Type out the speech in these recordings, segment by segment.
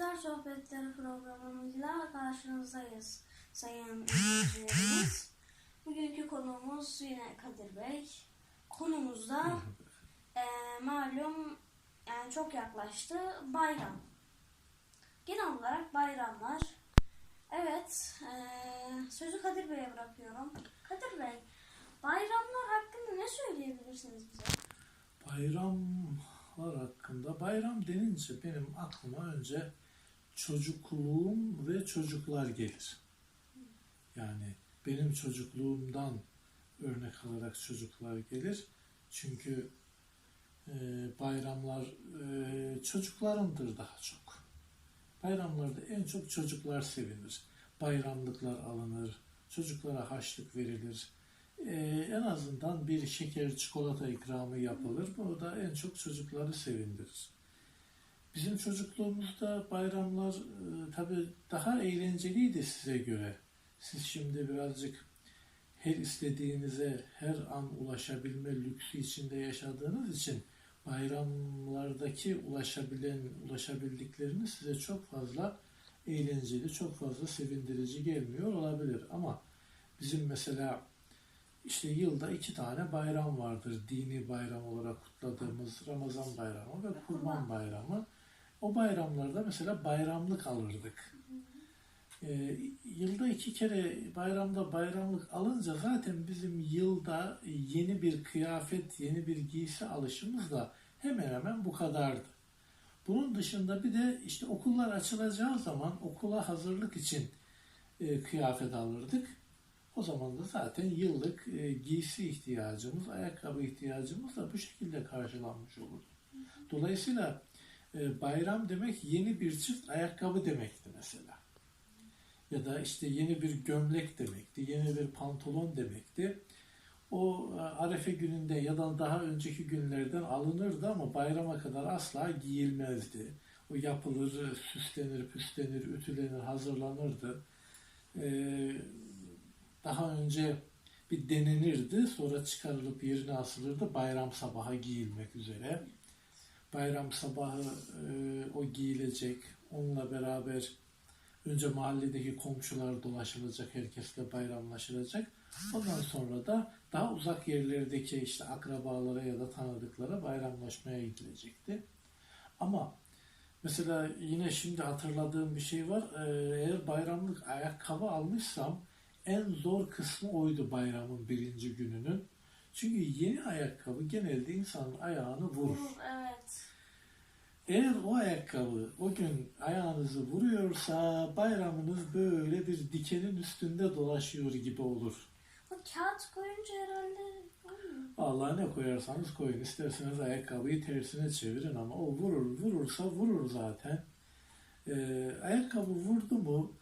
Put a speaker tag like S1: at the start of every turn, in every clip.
S1: İftar Sohbetleri programımızla karşınızdayız sayın izleyicilerimiz. Bugünkü konuğumuz yine Kadir Bey. Konumuzda eee malum yani çok yaklaştı bayram. Genel olarak bayramlar. Evet, eee, sözü Kadir Bey'e bırakıyorum. Kadir Bey, bayramlar hakkında ne söyleyebilirsiniz bize?
S2: Bayramlar hakkında, bayram denince benim aklıma önce çocukluğum ve çocuklar gelir. Yani benim çocukluğumdan örnek alarak çocuklar gelir. Çünkü e, bayramlar e, çocuklarındır daha çok. Bayramlarda en çok çocuklar sevinir. Bayramlıklar alınır, çocuklara haçlık verilir. Ee, en azından bir şeker çikolata ikramı yapılır. Bu da en çok çocukları sevindirir. Bizim çocukluğumuzda bayramlar e, tabii daha eğlenceliydi size göre. Siz şimdi birazcık her istediğinize her an ulaşabilme lüksü içinde yaşadığınız için bayramlardaki ulaşabilen ulaşabildikleriniz size çok fazla eğlenceli, çok fazla sevindirici gelmiyor olabilir. Ama bizim mesela işte yılda iki tane bayram vardır. Dini bayram olarak kutladığımız Ramazan bayramı ve Kurban bayramı. O bayramlarda mesela bayramlık alırdık. Ee, yılda iki kere bayramda bayramlık alınca zaten bizim yılda yeni bir kıyafet, yeni bir giysi alışımız da hemen hemen bu kadardı. Bunun dışında bir de işte okullar açılacağı zaman okula hazırlık için e, kıyafet alırdık. O zaman da zaten yıllık e, giysi ihtiyacımız, ayakkabı ihtiyacımız da bu şekilde karşılanmış olurdu. Dolayısıyla e, bayram demek yeni bir çift ayakkabı demekti mesela. Ya da işte yeni bir gömlek demekti, yeni bir pantolon demekti. O e, Arefe gününde ya da daha önceki günlerden alınırdı ama bayrama kadar asla giyilmezdi. O yapılır, süslenir, püslenir, ütülenir, hazırlanırdı. Ee, daha önce bir denenirdi, sonra çıkarılıp yerine asılırdı bayram sabahı giyilmek üzere. Bayram sabahı e, o giyilecek, onunla beraber önce mahalledeki komşular dolaşılacak, herkesle bayramlaşılacak. Ondan sonra da daha uzak yerlerdeki işte akrabalara ya da tanıdıklara bayramlaşmaya gidilecekti. Ama mesela yine şimdi hatırladığım bir şey var. Ee, Eğer bayramlık ayakkabı almışsam en zor kısmı oydu bayramın birinci gününün. Çünkü yeni ayakkabı genelde insanın ayağını vurur.
S1: Evet.
S2: Eğer o ayakkabı o gün ayağınızı vuruyorsa bayramınız böyle bir dikenin üstünde dolaşıyor gibi olur.
S1: O kağıt koyunca herhalde.
S2: Allah ne koyarsanız koyun. İsterseniz ayakkabıyı tersine çevirin ama o vurur. Vurursa vurur zaten. Ee, ayakkabı vurdu mu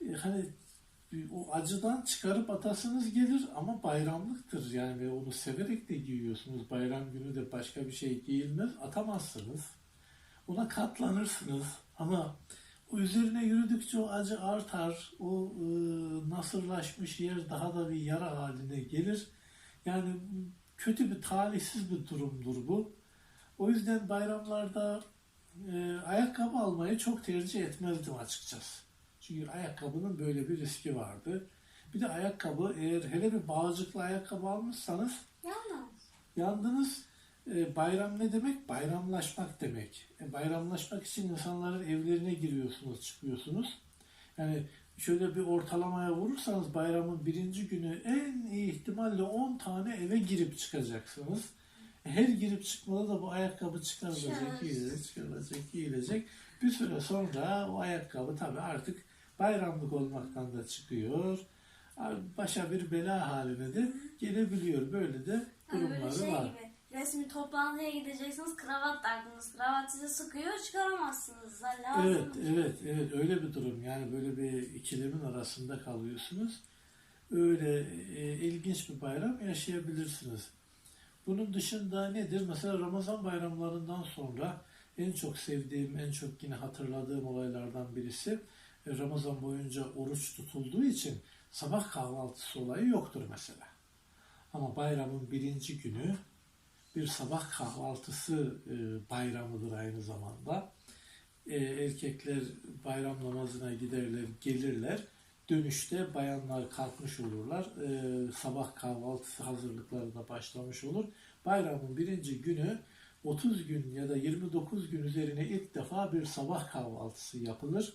S2: e, hani o acıdan çıkarıp atasınız gelir ama bayramlıktır. Yani onu severek de giyiyorsunuz. Bayram günü de başka bir şey giyilmez. Atamazsınız. Ona katlanırsınız. Ama o üzerine yürüdükçe o acı artar. O e, nasırlaşmış yer daha da bir yara haline gelir. Yani kötü bir talihsiz bir durumdur bu. O yüzden bayramlarda e, ayakkabı almayı çok tercih etmezdim açıkçası. Çünkü ayakkabının böyle bir riski vardı. Bir de ayakkabı eğer hele bir bağcıklı ayakkabı almışsanız
S1: Yalnız.
S2: yandınız. E, bayram ne demek? Bayramlaşmak demek. E, bayramlaşmak için insanların evlerine giriyorsunuz, çıkıyorsunuz. Yani şöyle bir ortalamaya vurursanız bayramın birinci günü en iyi ihtimalle 10 tane eve girip çıkacaksınız. Her girip çıkmada da bu ayakkabı çıkarılacak, giyilecek, çıkarılacak, giyilecek. Bir süre sonra o ayakkabı tabii artık bayramlık olmaktan da çıkıyor. Başa bir bela haline de gelebiliyor. Böyle de
S1: Hani
S2: durumları
S1: şey
S2: var.
S1: gibi. Resmi toplantıya gideceksiniz, kravat taktınız. Kravat sizi sıkıyor, çıkaramazsınız. da Lazım.
S2: Evet, evet, evet öyle bir durum. Yani böyle bir ikilemin arasında kalıyorsunuz. Öyle e, ilginç bir bayram yaşayabilirsiniz. Bunun dışında nedir? Mesela Ramazan bayramlarından sonra en çok sevdiğim, en çok yine hatırladığım olaylardan birisi Ramazan boyunca oruç tutulduğu için sabah kahvaltısı olayı yoktur mesela. Ama bayramın birinci günü bir sabah kahvaltısı e, bayramıdır aynı zamanda. e, erkekler bayram namazına giderler, gelirler. Dönüşte bayanlar kalkmış olurlar. E, sabah kahvaltısı hazırlıkları da başlamış olur. Bayramın birinci günü 30 gün ya da 29 gün üzerine ilk defa bir sabah kahvaltısı yapılır.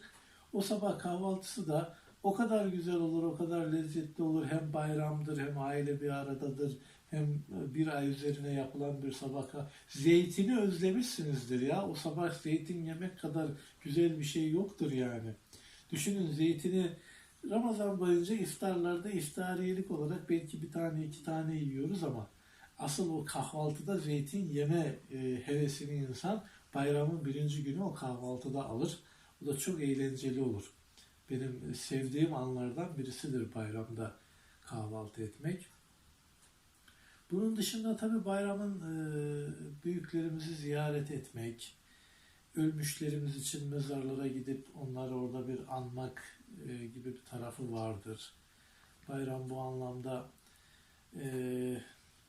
S2: O sabah kahvaltısı da o kadar güzel olur, o kadar lezzetli olur. Hem bayramdır, hem aile bir aradadır, hem e, bir ay üzerine yapılan bir sabah Zeytini özlemişsinizdir ya. O sabah zeytin yemek kadar güzel bir şey yoktur yani. Düşünün zeytini Ramazan boyunca iftarlarda iftariyelik olarak belki bir tane iki tane yiyoruz ama asıl o kahvaltıda zeytin yeme e, hevesini insan bayramın birinci günü o kahvaltıda alır. Bu da çok eğlenceli olur. Benim sevdiğim anlardan birisidir bayramda kahvaltı etmek. Bunun dışında tabii bayramın e, büyüklerimizi ziyaret etmek, ölmüşlerimiz için mezarlara gidip onları orada bir anmak e, gibi bir tarafı vardır. Bayram bu anlamda e,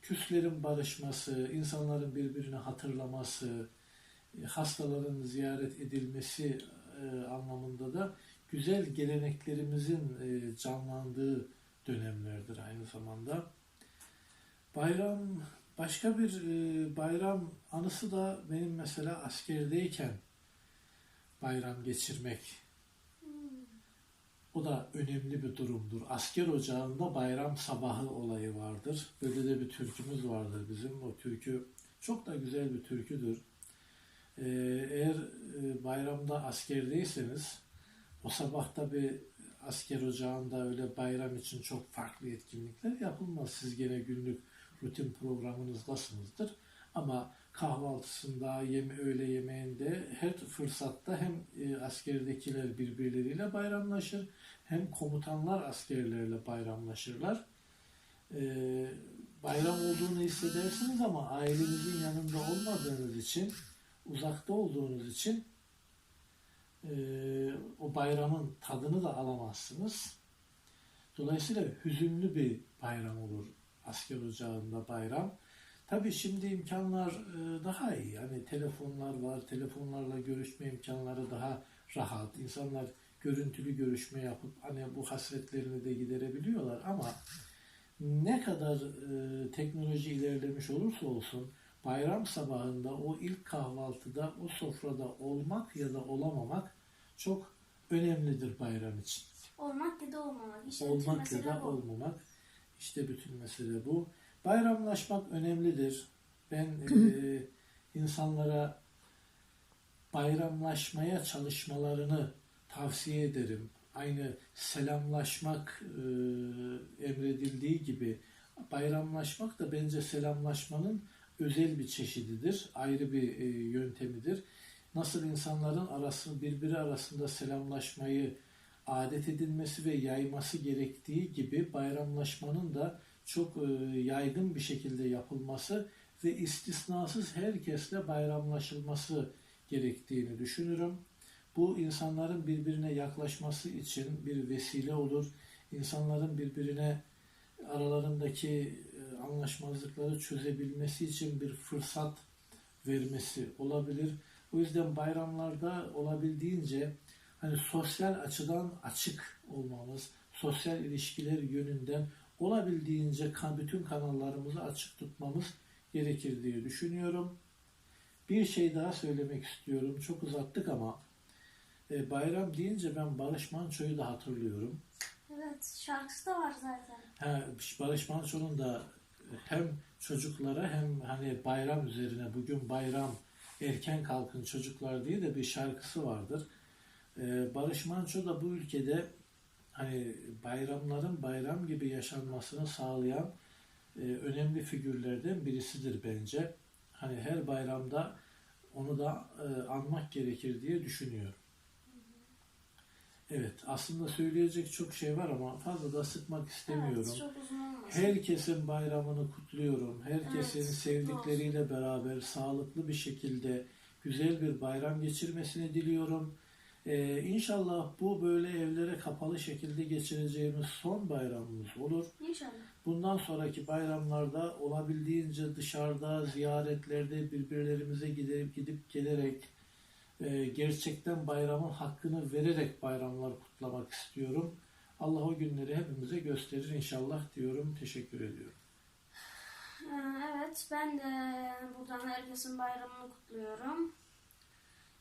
S2: küslerin barışması, insanların birbirini hatırlaması, e, hastaların ziyaret edilmesi e, anlamında da güzel geleneklerimizin e, canlandığı dönemlerdir aynı zamanda. Bayram başka bir e, bayram anısı da benim mesela askerdeyken bayram geçirmek. O da önemli bir durumdur. Asker ocağında bayram sabahı olayı vardır. Böyle de bir türkümüz vardır bizim. O türkü çok da güzel bir türküdür. Ee, eğer e, bayramda askerdeyseniz o sabah tabi asker ocağında öyle bayram için çok farklı etkinlikler yapılmaz. Siz gene günlük rutin programınızdasınızdır. Ama kahvaltısında, yeme öğle yemeğinde her fırsatta hem e, askerdekiler birbirleriyle bayramlaşır hem komutanlar askerlerle bayramlaşırlar. E, bayram olduğunu hissedersiniz ama ailenizin yanında olmadığınız için, uzakta olduğunuz için e, o bayramın tadını da alamazsınız. Dolayısıyla hüzünlü bir bayram olur asker ocağında bayram. Tabii şimdi imkanlar e, daha iyi. Yani telefonlar var, telefonlarla görüşme imkanları daha rahat. İnsanlar görüntülü görüşme yapıp hani bu hasretlerini de giderebiliyorlar ama ne kadar e, teknoloji ilerlemiş olursa olsun bayram sabahında o ilk kahvaltıda o sofrada olmak ya da olamamak çok önemlidir bayram için.
S1: Olmak ya da olmamak. İşte
S2: Olmak ya da
S1: bu.
S2: olmamak. İşte bütün mesele bu. Bayramlaşmak önemlidir. Ben e, insanlara bayramlaşmaya çalışmalarını tavsiye ederim. Aynı selamlaşmak e, emredildiği gibi bayramlaşmak da bence selamlaşmanın özel bir çeşididir. Ayrı bir e, yöntemidir. Nasıl insanların arası birbiri arasında selamlaşmayı adet edilmesi ve yayması gerektiği gibi bayramlaşmanın da çok e, yaygın bir şekilde yapılması ve istisnasız herkesle bayramlaşılması gerektiğini düşünürüm. Bu insanların birbirine yaklaşması için bir vesile olur. İnsanların birbirine aralarındaki anlaşmazlıkları çözebilmesi için bir fırsat vermesi olabilir. O yüzden bayramlarda olabildiğince hani sosyal açıdan açık olmamız, sosyal ilişkiler yönünden olabildiğince bütün kanallarımızı açık tutmamız gerekir diye düşünüyorum. Bir şey daha söylemek istiyorum. Çok uzattık ama e, bayram deyince ben Barış Manço'yu da hatırlıyorum.
S1: Evet şarkısı da var zaten.
S2: Ha, Barış Manço'nun da hem çocuklara hem hani bayram üzerine bugün bayram erken kalkın çocuklar diye de bir şarkısı vardır. Ee, Barış Manço da bu ülkede hani bayramların bayram gibi yaşanmasını sağlayan e, önemli figürlerden birisidir bence. Hani her bayramda onu da e, anmak gerekir diye düşünüyorum. Evet, aslında söyleyecek çok şey var ama fazla da sıkmak istemiyorum.
S1: Evet, çok uzun.
S2: Herkesin bayramını kutluyorum. Herkesin
S1: Evet,
S2: sevdikleriyle beraber sağlıklı bir şekilde güzel bir bayram geçirmesini diliyorum. Ee, inşallah bu böyle evlere kapalı şekilde geçireceğimiz son bayramımız olur.
S1: İnşallah.
S2: Bundan sonraki bayramlarda olabildiğince dışarıda, ziyaretlerde birbirlerimize gidip gidip gelerek e, gerçekten bayramın hakkını vererek bayramlar kutlamak istiyorum. Allah o günleri hepimize gösterir inşallah diyorum. Teşekkür ediyorum.
S1: Evet, ben de buradan herkesin bayramını kutluyorum.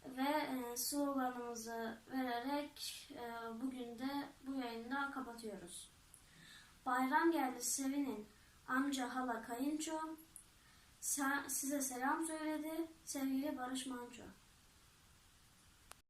S1: Ve e, sloganımızı vererek e, bugün de bu yayını kapatıyoruz. Bayram geldi sevinin. Amca, hala, kayınço. Size selam söyledi sevgili Barış Manço.